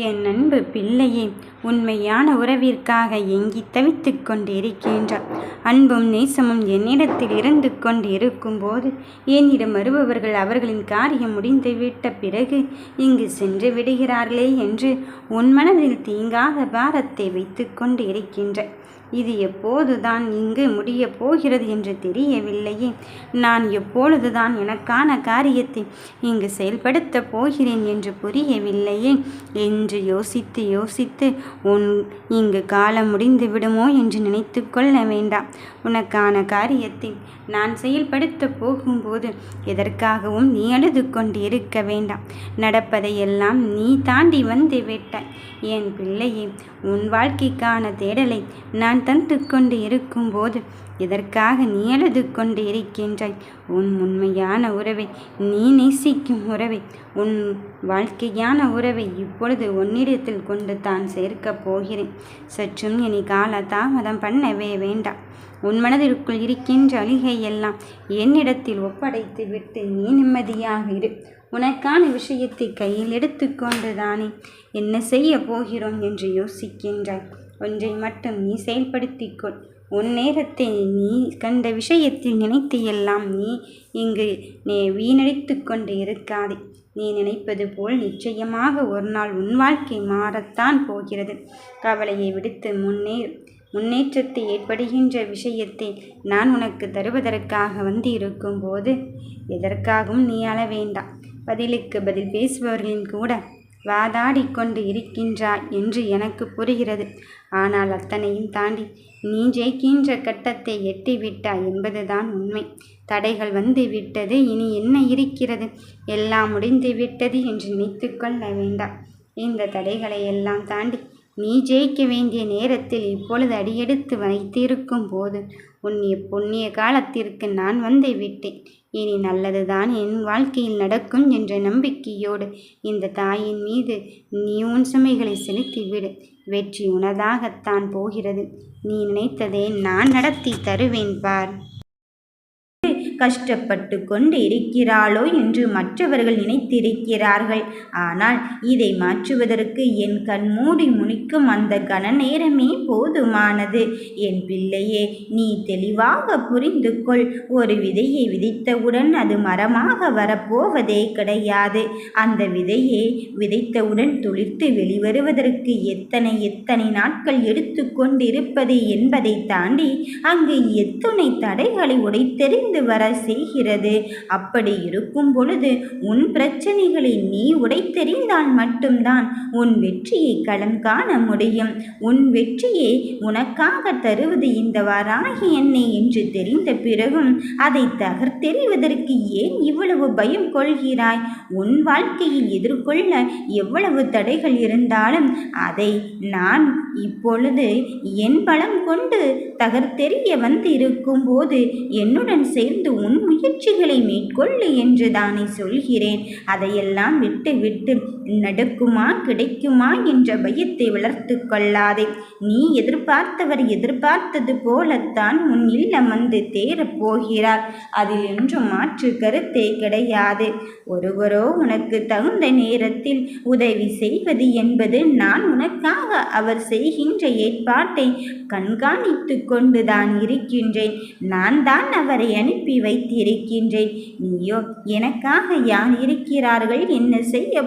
என் அன்பு பிள்ளையே உண்மையான உறவிற்காக எங்கி தவித்து கொண்டிருக்கின்றார் அன்பும் நேசமும் என்னிடத்தில் இருந்து கொண்டு இருக்கும்போது என்னிடம் வருபவர்கள் அவர்களின் காரியம் முடிந்துவிட்ட பிறகு இங்கு சென்று விடுகிறார்களே என்று உன் மனதில் தீங்காத பாரத்தை வைத்து கொண்டு இருக்கின்ற இது எப்போதுதான் இங்கு முடியப் போகிறது என்று தெரியவில்லையே. நான் எப்பொழுதுதான் எனக்கான காரியத்தை இங்கு செயல்படுத்தப் போகிறேன் என்று புரியவில்லையே. என்று யோசித்து யோசித்து உன் இங்கு காலம் முடிந்து விடுமோ என்று நினைத்து கொள்ள வேண்டாம். உனக்கான காரியத்தை நான் செயல்படுத்தப் போகும்போது எதற்காகவும் நீ அழுது கொண்டு இருக்க வேண்டாம் நடப்பதையெல்லாம் நீ தாண்டி வந்து விட்டாய். என் பிள்ளையே உன் வாழ்க்கைக்கான தேடலை நான் தந்து கொண்டு இருக்கும்போது எதற்காக நீ அழுது கொண்டு இருக்கின்றாய் உன் உண்மையான உறவை நீ நேசிக்கும் உறவை உன் வாழ்க்கையான உறவை இப்பொழுது உன்னிடத்தில் கொண்டு தான் இருக்கப் போகிறேன். சற்றும் இனி கால தாமதம் பண்ணவே வேண்டாம். உன் மனதிற்குள் இருக்கின்ற அழுகையெல்லாம் என்னிடத்தில் ஒப்படைத்து விட்டு நீ நிம்மதியாக இரு. உனக்கான விஷயத்தை கையில் எடுத்துக்கொண்டு தானே என்ன செய்ய போகிறோம் என்று யோசிக்கின்றாய். ஒன்றை மட்டும் நீ செயல்படுத்திக்கொள் உன் நேரத்தை நீ கண்ட விஷயத்தில் நினைத்து எல்லாம் நீ இங்கு நீ வீணடித்து கொண்டு இருக்காதே. நீ நினைப்பது போல் நிச்சயமாக ஒரு நாள் உன் வாழ்க்கை மாறத்தான் போகிறது. கவலையை விடுத்து முன்னே முன்னேற்றத்தை ஏற்படுகின்ற விஷயத்தை நான் உனக்கு தருவதற்காக வந்து இருக்கும்போது எதற்காகவும் நீ அழ வேண்டாம். பதிலுக்கு பதில் பேசுபவர்களின் கூட வாதாடி கொண்டு இருக்கின்றாய் என்று எனக்கு புரிகிறது. ஆனால் அத்தனையும் தாண்டி நீ ஜெயிக்கின்ற கட்டத்தை எட்டிவிட்டாய் என்பதுதான் உண்மை. தடைகள் வந்து விட்டது இனி என்ன இருக்கிறது? எல்லாம் முடிந்து விட்டது என்று நினைத்து கொள்ள வேண்டாம். இந்த தடைகளை எல்லாம் தாண்டி நீ ஜெயிக்க வேண்டிய நேரத்தில் இப்பொழுது அடியெடுத்து வைத்திருக்கும் போது உன் புண்ணிய காலத்திற்கு நான் வந்து விட்டேன். இனி நல்லதுதான் என் வாழ்க்கையில் நடக்கும் என்ற நம்பிக்கையோடு இந்த தாயின் மீது நீ உன் சுமைகளை செலுத்திவிடு. வெற்றி உனதாகத்தான் போகிறது. நீ நினைத்ததை நான் நடத்தி தருவேன் பார். கஷ்டப்பட்டு கொண்டு இருக்கிறாளோ என்று மற்றவர்கள் நினைத்திருக்கிறார்கள். ஆனால் இதை மாற்றுவதற்கு என் கண் மூடி முனிக்கும் அந்த கன நேரமே போதுமானது. என் பிள்ளையே நீ தெளிவாக புரிந்து கொள் ஒரு விதையை விதைத்தவுடன் அது மரமாக வரப்போவதே கிடையாது. அந்த விதையை விதைத்தவுடன் துளிர்த்து வெளிவருவதற்கு எத்தனை எத்தனை நாட்கள் எடுத்துக்கொண்டிருப்பது என்பதை தாண்டி அங்கு எத்தனை தடைகளை உடைத்தெறிந்து வர செய்கிறது. அப்படி இருக்கும் பொழுது உன் பிரச்சனைகளை நீ உடைத்தெறிந்தால் மட்டும்தான் உன் வெற்றியை களம் காண முடியும். உன் வெற்றியை உனக்காக தருவது இந்த வாராகி என்னை என்று தெரிந்த பிறகும் அதை தகர்த்தெறிவதற்கு ஏன் இவ்வளவு பயம் கொள்கிறாய்? உன் வாழ்க்கையில் எதிர்கொள்ள எவ்வளவு தடைகள் இருந்தாலும் அதை நான் இப்பொழுது என் பலம் கொண்டு தகர்த்தெறிய வந்திருக்கும் போது என்னுடன் சேர்ந்து உன் முயற்சிகளை மேற்கொள்ளு என்று தானே சொல்கிறேன். அதையெல்லாம் விட்டு விட்டு நடக்குமா கிடைக்குமா என்ற பயத்தை வளர்த்து கொள்ளாதே. நீ எதிர்பார்த்தவர் எதிர்பார்த்தது போலத்தான் உன் இல்லம் வந்து தேரப் போகிறார். அதில் என்றும் மாற்று கருத்தே கிடையாது. ஒருவரோ உனக்கு தகுந்த நேரத்தில் உதவி செய்வது என்பது நான் உனக்காக அவர் செய்கின்ற ஏற்பாட்டை கண்காணித்து கொண்டுதான் இருக்கின்றேன். நான் தான் அவரை அனுப்பி வைத்திருக்கின்றேன். நீயோ எனக்காக யார் இருக்கிறார்கள்? என்ன செய்ய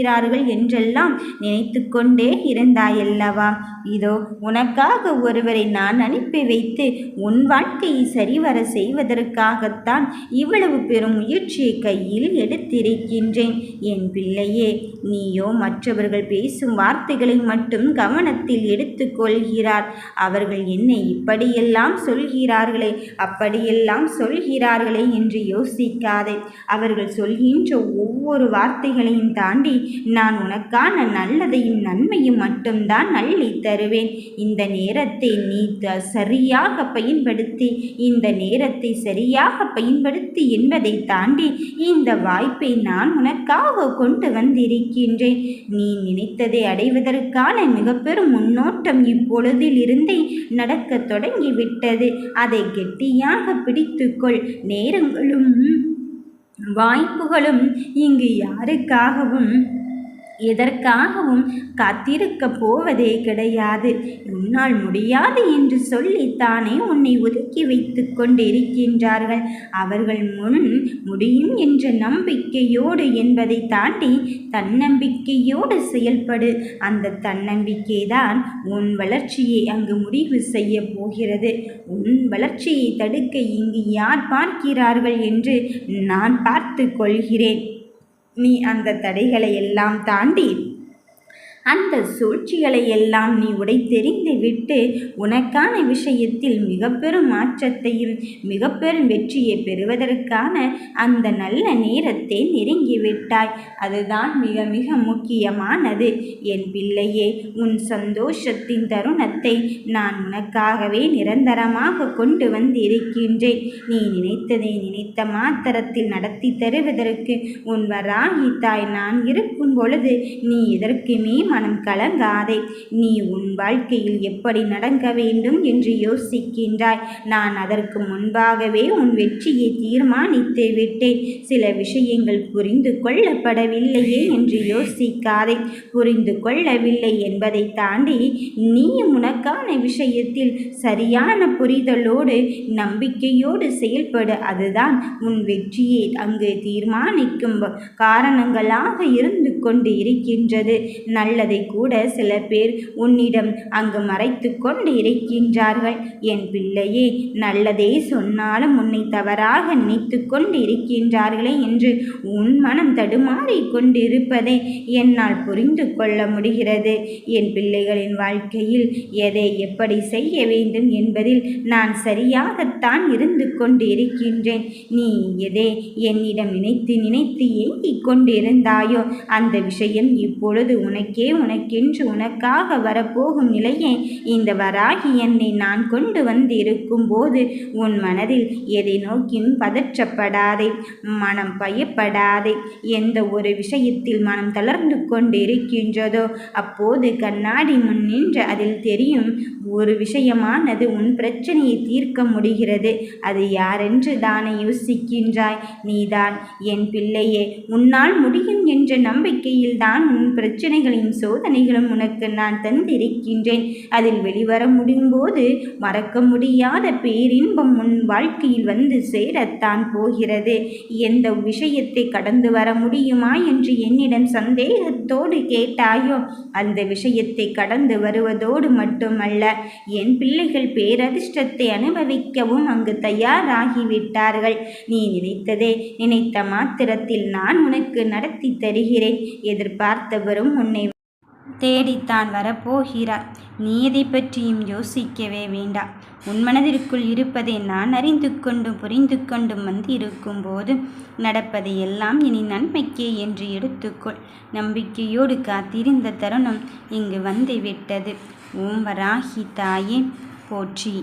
போகிறார்கள் என்றெல்லாம் நினைத்து கொண்டே இருந்தாயல்லவா? இதோ உனக்காக ஒருவரை நான் அனுப்பி வைத்து உன் வாழ்க்கையை சரிவர செய்வதற்காகத்தான் இவ்வளவு பெரும் முயற்சியை கையில் எடுத்திருக்கின்றேன். என் பிள்ளையே நீயோ மற்றவர்கள் பேசும் வார்த்தைகளை மட்டும் கவனத்தில் எடுத்துக்கொள்கிறார் அவர்கள் என்னை இப்படியெல்லாம் சொல்கிறார்களே அப்படியெல்லாம் சொல்கிறார்களே என்று யோசிக்காதே. அவர்கள் சொல்கின்ற ஒவ்வொரு வார்த்தைகளையும் தாண்டி நான் உனக்கான நல்லதையும் நன்மையும் மட்டும்தான் அள்ளி தருவேன். இந்த நேரத்தை நீ சரியாக பயன்படுத்தி இந்த நேரத்தை சரியாக பயன்படுத்தி என்பதை தாண்டி இந்த வாய்ப்பை நான் உனக்காக கொண்டு வந்திருக்கின்றேன். நீ நினைத்ததை அடைவதற்கான மிக பெரும் முன்னோட்டம் இப்பொழுதில் இருந்தே நடக்க தொடங்கிவிட்டது. அதை கெட்டியாக பிடித்துக்கொள். நேரங்களும் வாய்ப்புகளும் இங்கு யாருக்காகவும் எதற்காகவும் காத்திருக்கப் போவதே கிடையாது. உன்னால் முடியாது என்று சொல்லித்தானே உன்னை ஒதுக்கி வைத்து கொண்டிருக்கின்றார்கள். அவர்கள் முன் முடியும் என்ற நம்பிக்கையோடு என்பதை தாண்டி தன்னம்பிக்கையோடு செயல்படு. அந்த தன்னம்பிக்கைதான் உன் வளர்ச்சியை அங்கு முடிவு செய்ய போகிறது. உன் வளர்ச்சியை தடுக்க இங்கு யார் பார்க்கிறார்கள் என்று நான் பார்த்து கொள்கிறேன். நீ அந்த தடைகளை எல்லாம் தாண்டி அந்த சூழ்ச்சிகளை எல்லாம் நீ உடைத்தெறிந்து விட்டு உனக்கான விஷயத்தில் மிக பெரும் மாற்றத்தையும் மிக பெரும் வெற்றியை பெறுவதற்கான அந்த நல்ல நேரத்தை நெருங்கிவிட்டாய் அதுதான் மிக மிக முக்கியமானது. என் பிள்ளையே உன் சந்தோஷத்தின் தருணத்தை நான் உனக்காகவே நிரந்தரமாக கொண்டு வந்திருக்கின்றேன். நீ நினைத்ததை நினைத்த மாத்திரத்தில் நடத்தி தருவதற்கு உன் வராகி தாய் நான் இருக்கும் பொழுது நீ எதற்குமே மனம் கலங்காதே. நீ உன் வாழ்க்கையில் எப்படி நடக்க வேண்டும் என்று யோசிக்கின்றாய். நான் அதற்கு முன்பாகவே உன் வெற்றியை தீர்மானித்து விட்டேன். சில விஷயங்கள் புரிந்து கொள்ளப்படவில்லையே என்று யோசிக்காதே. புரிந்து கொள்ளவில்லை என்பதை தாண்டி நீ உனக்கான விஷயத்தில் சரியான புரிதலோடு நம்பிக்கையோடு செயல்படு. அதுதான் உன் வெற்றியை அங்கு தீர்மானிக்கும் காரணங்களாக இருந்து கொண்டு இருக்கின்றது. நல்லதை கூட சில பேர் உன்னிடம் அங்கு மறைத்து கொண்டு இருக்கின்றார்கள். என் பிள்ளையே நல்லதே சொன்னாலும் உன்னை தவறாக நினைத்து கொண்டு இருக்கின்றார்களே என்று உன் மனம் தடுமாறி கொண்டிருப்பதை என்னால் புரிந்து கொள்ள முடிகிறது. என் பிள்ளைகளின் வாழ்க்கையில் எதை எப்படி செய்ய வேண்டும் என்பதில் நான் சரியாகத்தான் இருந்து கொண்டு இருக்கின்றேன். நீ எதே என்னிடம் நினைத்து நினைத்து ஏங்கிக் கொண்டிருந்தாயோ அந்த அந்த விஷயம் இப்பொழுது உனக்கே உனக்கென்று உனக்காக வரப்போகும் நிலையை இந்த வராகி என்னை நான் கொண்டு வந்திருக்கும் போது உன் மனதில் எதை நோக்கியும் பதற்றப்படாதே மனம் பயப்படாதே எந்த ஒரு விஷயத்தில் மனம் தளர்ந்து கொண்டு இருக்கின்றதோ அப்போது கண்ணாடி முன் நின்று அதில் தெரியும் ஒரு விஷயமானது உன் பிரச்சனையை தீர்க்க முடிகிறது. அது யாரென்று தானே யோசிக்கின்றாய்? நீதான் என் பிள்ளையே உன்னால் முடியும் என்ற நம்பிக்கை தான் உன் பிரச்சனைகளின் சோதனைகளும் உனக்கு நான் தந்திருக்கின்றேன். அதில் வெளிவர முடியும் போது மறக்க முடியாத பேரின்பம் உன் வாழ்க்கையில் வந்து சேரத்தான் போகிறது. எந்த விஷயத்தை கடந்து வர முடியுமா என்று என்னிடம் சந்தேகத்தோடு கேட்டாயோ அந்த விஷயத்தை கடந்து வருவதோடு மட்டுமல்ல என் பிள்ளைகள் பேரதிர்ஷ்டத்தை அனுபவிக்கவும் அங்கு தயாராகிவிட்டார்கள். நீ நினைத்ததே நினைத்த மாத்திரத்தில் நான் உனக்கு நடத்தி தருகிறேன். எதிர்பார்த்தவரும் உன்னை தேடித்தான் வரப்போகிறார். நீ எதை பற்றியும் யோசிக்கவே வேண்டாம் உன் மனதிற்குள் இருப்பதை நான் அறிந்து கொண்டும் புரிந்து கொண்டும் வந்து இருக்கும்போது நடப்பதை எல்லாம் இனி நன்மைக்கே என்று எடுத்துக்கொள். நம்பிக்கையோடு காத்திருந்த தருணம் இங்கு வந்து விட்டது. ஓம் வராகி தாயே போற்றி.